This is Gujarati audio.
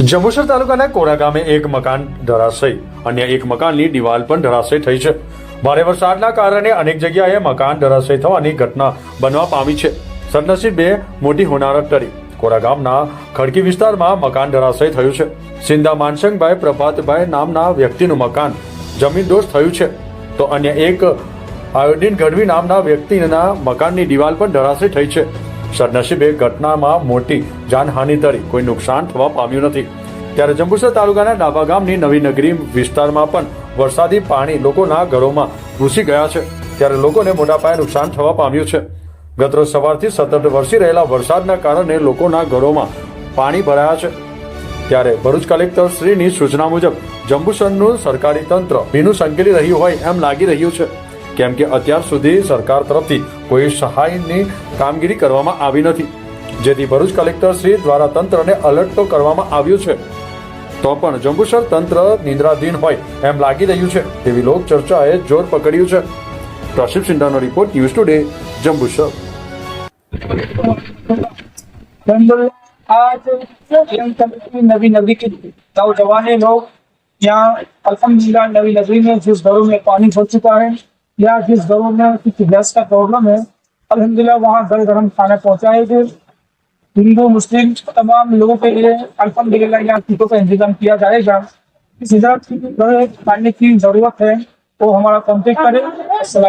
જંબુસર તાલુકાના કોરા ગામે એક મકાન ધરાશય. અન્ય એક મકાનની દિવાલ પણ ધરાશય થઈ છે. ભારે વરસાદના કારણે અનેક જગ્યાએ મકાન ધરાશય થવાની ઘટના બનવા પામી છે. સદનસીબે મોટી હોનારત કરી કોરા ગામના ખડકી વિસ્તારમાં મકાન ધરાશય થયું છે. સિંધા માનસંગભાઈ પ્રભાતભાઈ નામના વ્યક્તિનું મકાન જમીનદોષ થયું છે. તો અન્ય એક આયોડિન ગઢવી નામના વ્યક્તિના મકાનની દિવાલ પણ ધરાશય થઈ છે. સદનસીબે ઘટનામાં મોટી જાનહાનિ ટળી કોઈ નુકસાન થવા પામ્યું નથી. ત્યારે જંબુસર તાલુકાના ડાબા ગામની નવી નગરી વિસ્તારમાં પણ વરસાદી પાણી લોકોના ઘરોમાં ઘૂસી ગયા છે. ત્યારે લોકોને મોટા પાયે નુકસાન થવા પામ્યું છે. ગતરોજ સવારથી સતત વરસી રહેલા વરસાદના કારણે લોકોના ઘરોમાં પાણી ભરાયા છે. ત્યારે ભરૂચ કલેક્ટર શ્રીની સૂચના મુજબ જંબુસરનું સરકારી તંત્ર ભીનું સંકેલી રહ્યું હોય એમ લાગી રહ્યું છે. કેમ કે અત્યાર સુધી સરકાર તરફથી કોઈ સહાયની કામગીરી કરવામાં આવી નથી જેથી ભરૂચ કલેક્ટર શ્રી દ્વારા તંત્રને અલર્ટ તો કરવામાં આવ્યું છે તો પણ જંબુસર તંત્ર નિંદ્રાધીન હોય એમ લાગી રહ્યું છે તેવી લોક ચર્ચાએ જોર પકડ્યું છે પ્રશિપ સિંધાનો રિપોર્ટ ન્યૂઝ ટુડે જંબુસર अल्हम्दुलिल्लाह आज एम कमेटी की नवी नगरी के नौजवान लोग यहाँ अल्हम्दुलिल्लाह नवी नगरी में जिस घरों में पानी भर चुका है या जिस घरों में किसी गैस का प्रॉब्लम है अलहमदिल्ला वहाँ घर गर्म खाना पहुँचाए गए हिंदू, मुस्लिम, तमाम लोगों के लिए अलहमदिल्ला यहाँ टीकों का इंतज़ाम किया जाएगा। इस हिसाब से पानी की ज़रूरत है, वो हमारा कॉन्टेक्ट करें। असल